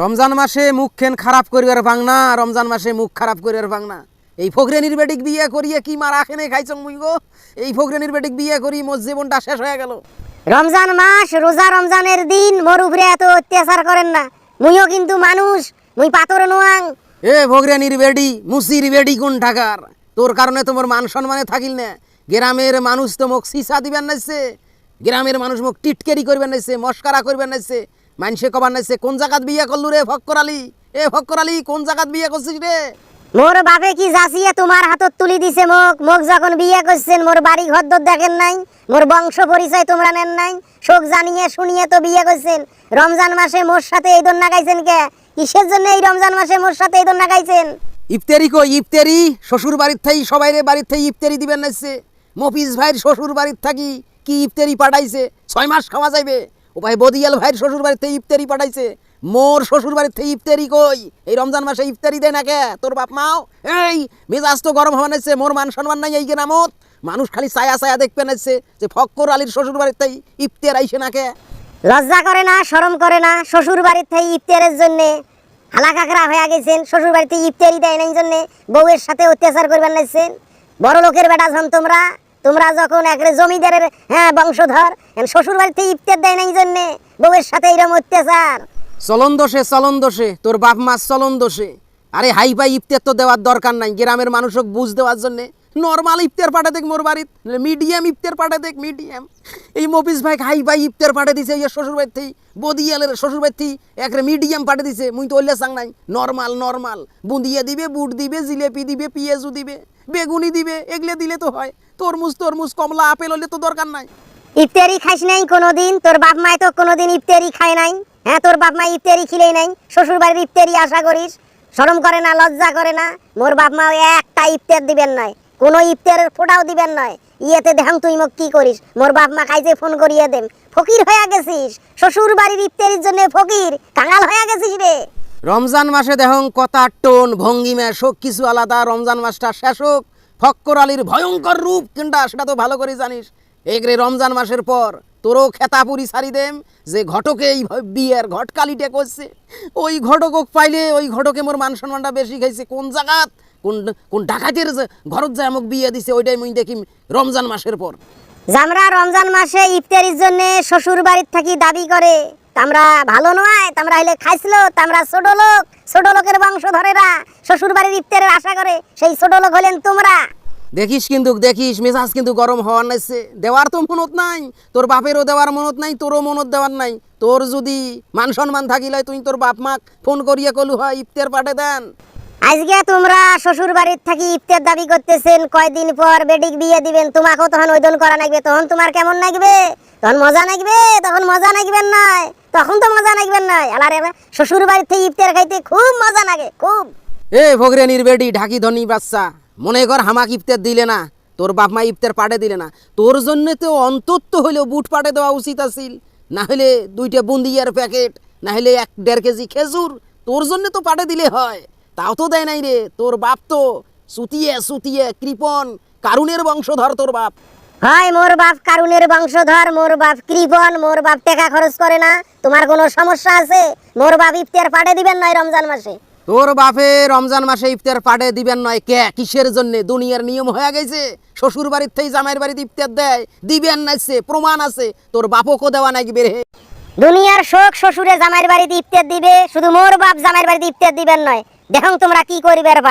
রমজান মাসে মুখ খেন খারাপ করিবার ভাং না রমজান মাসে মুখ খারাপ করিবার ভাং না এই ফকরেনির বেটিক বিয়ে করিয়ে কি মারা খেনে খাইছং মুই গো? এই ফকরেনির বেটিক বিয়ে করি মোর জীবনটা শেষ হয়ে গেল। রমজান মাস রোজা রমজানের দিন মোর উপরে এত অত্যাচার করেন না। মুইও কিন্তু মানুষ মুই পাথর নোয়াং। এ ভগরানির বেডি মুসির বেডি কোন ঢাকার? তোর কারণে তোমার মান সম্মানে থাকিল না। গ্রামের মানুষ তো মোক সিসা দিবেন নাইছে। গ্রামের মানুষ মোক টিটকেরি করবেন নাইছে মস্কারা করবেন নাইছে। মানুষে কবার নাইছে কোন জায়গাত বিয়া করলু রে ফক্কর আলী? এ ফক্কর আলী কোন জায়গাত বিয়া করছিস রে? মোর বাপে কি যাচিয়ে তোমার হাতত তুলি দিছে মোক? মোক যখন বিয়ে করছেন মোর বাড়ি ঘর দর দেখেন নাই? মোর বংশ পরিচয় তোমরা নেন নাই? শোক জানিয়ে শুনিয়ে তো বিয়ে করছেন। রমজান মাসে মোর সাথে এই দন নাগাইছেন কে? কিসের জন্য এই রমজান মাসে মোর সাথে এই দন নাগাইছেন? ইফতারি কই ইফতারি? শ্বশুর বাড়ির থাই সবাই রে বাড়ির থাই ইফতারি দিবেন নাইছে। মফিজ ভাইয়ের শ্বশুর বাড়ির থাকি কি ইফতারি পাঠাইছে? ছয় মাস খাওয়া যাইবে। ও ভাই বদিয়াল ভাইয়ের শ্বশুর থেকে ইফতারি পাঠাইছে। মোর শ্বশুর থেকে ইফতারি কই? এই রমজান মাসে ইফতারি দেয় না কে? তোর বাপ মাও? এই, মেজাজ তো গরম হওয়া নাইছে, মোর মান সম্মান নাই এই গ্রামত। মানুষ খালি ছায়া ছায়া দেখবে নাইছে যে ফক্কর আলীর শ্বশুর থেকে ইফতার আইসে না কে? লজ্জা করে না, শরম করে না শ্বশুর বাড়ির ইফতারের জন্যে হালাকাকরা হয়ে গেছেন শ্বশুর বাড়িতে ইফতারি দেয় নাই জন্যে, বউয়ের সাথে অত্যাচার করবেন নাইছেন। বড় লোকের বেটা তোমরা তোমরা যখন একরে জমিদারের হ্যাঁ বংশধর শ্বশুর বাড়িতে ইফতার দেয় নাই জন্যে, বউয়ের সাথে এরম অত্যাচার। চলন দোষে চলন দোষে, তোর বাপ মা চলন দোষে। আরে হাই ফাই ইফতার তো দেওয়ার দরকার নাই, গ্রামের মানুষক বুঝ দেওয়ার জন্যে। নর্মাল ইফতার পাঠা দেখ মোর বাড়িত, মিডিয়াম ইফতার পাঠা দেখ, মিডিয়াম। এই মফিস ভাই হাই ফাই ইফতার পাঠা দিছে, এই শ্বশুর বাড়ির বদিয়ালের শ্বশুর বাড়ির থেকে একরে মিডিয়াম পাঠা দিছে। মুই তো ওইলে চাং নাই। Normal normal. বুঁদিয়া দিবে, বুট দিবে, জিলেপি দিবে, পিঁয়াজু দিবে, বেগুনি দিবে, এগুলো দিলে তো হয়। তরমুজ তরমুজ, কমলা, আপেল হলে তো দরকার নাই। ইফতারি খাইস নাই কোনোদিন? তোর বাপ মায় তো কোনোদিন ইফতারি খায় নাই। হ্যাঁ তোর বাপ মা ইফতারি খিলেই নাই। শ্বশুর বাড়ির ইফতারি আশা করিস। শরম করে না, লজ্জা করে না। মোর বাপ মা একটা ইফতার দিবেন নয় কোনো ইফতারের ফোটাও দিবেন নয় ইয়েতে দেখাম তুই মোক কি করিস? মোর বাপ মা খাইছে ফোন করিয়ে দেম। ফকির হয়ে গেছিস? শ্বশুর বাড়ির ইফতারির জন্য ফকির। কাঙাল হয়ে গেছিস রে। রমজান মাসে দেখং কথার টোন, ভঙ্গিমা সব কিছু আলাদা। রমজান মাসটা শেষ হোক, ফক্কর আলীর ভয়ঙ্কর রূপ কিন্তু সেটা তো ভালো করে জানিস। এগরে রমজান মাসের পর তোরও খেতাপুরি সারি দেম যে ঘটকে এই বিয়ের ঘটকালিটা করছে ওই ঘটকক পাইলে ওই ঘটকে মোর মান সম্মানটা বেশি খাইছে। কোন জায়গাত কোন কোন ডাকাতের যে ঘরত যায় আমাকে বিয়ে দিছে ওইটাই মুই দেখিম রমজান মাসের পর। জামরা রমজান মাসে ইফতারির জন্য শ্বশুর বাড়ির থাকি দাবি করে। তামরা ভালো নয় তামরা হইলে খাইছিল তামরা ছোট লোক ছোট লোকের বংশধরেরা শ্বশুর বাড়ির ইফতারের আশা করে সেই ছোট লোক হলেন তোমরা। দেখিস কিন্তু দেখিস মেজাজ কিন্তু গরম হওয়ার নাইছে। দেওয়ার তো মনত নাই তোর বাপেরও দেওয়ার মনত নাই তোরও মনত দেওয়ার নাই। তোর যদি মান সম্মান থাকিলে তুই তোর বাপ মাক ফোন করিয়া কলু হয় ইফতার পাঠে দেন। আজকে তোমরা শ্বশুর বাড়ির থাকি ইফতার দাবি করতেছেন, কয়দিন পর বেডিক বিয়ে দিবেন, তোমাকেও তখন ওইদন করা লাগবে তখন তোমার কেমন লাগবে তখন মজা লাগবে তখন মজা লাগবেন নয় তখন তো মজা লাগবেন নয় আলারে শ্বশুর বাড়ির থেকে ইফতার খাইতে খুব মজা লাগে খুব। এ ভগরেনির বেডি, ঢাকি ধনী বাচ্চা, মনে কর হামাক ইফতার দিলে না, তোর বাপ মা ইফতার পাঠে দিলে না, তোর জন্য তো অন্তত হইলেও বুট পাঠে দেওয়া উচিত আছিল না হলে দুইটা বুন্দিয়ার প্যাকেট না হলে এক দেড় কেজি খেজুর, তোর জন্য তো পাঠে দিলে হয়। তাও তো দেয় নাই রে। তোর বাপ তো সুতিয়ে সুতিয়ে কৃপন কারুনের বংশধর তোর বাপ। হয় মোর বাপ কারুনের বংশধর মোর বাপ কৃপন মোর বাপ টাকা খরচ করে না। তোমার কোনো সমস্যা আছে? মোর বাপ ইফতার পাঠে দিবেন নয় রমজান মাসে? তোর বাপে রমজান মাসে ইফতার পাঠে দিবেন নয়। কে? কিসের জন্য? দুনিয়ার নিয়ম হয়ে গেছে। শ্বশুর বাড়ির থেকে জামাইয়ের বাড়িতে ইফতার দেয়। দিবেন নাইছে প্রমাণ আছে। তোর বাপকও দেওয়া নাকি বেরে দুনিয়ার শোক শ্বশুরে জামাইয়ের বাড়িতে ইফতার দিবে, শুধু মোর বাপ জামাইয়ের বাড়িতে ইফতার দিবেন নয়। দেখো তোমরা কি করিবার পান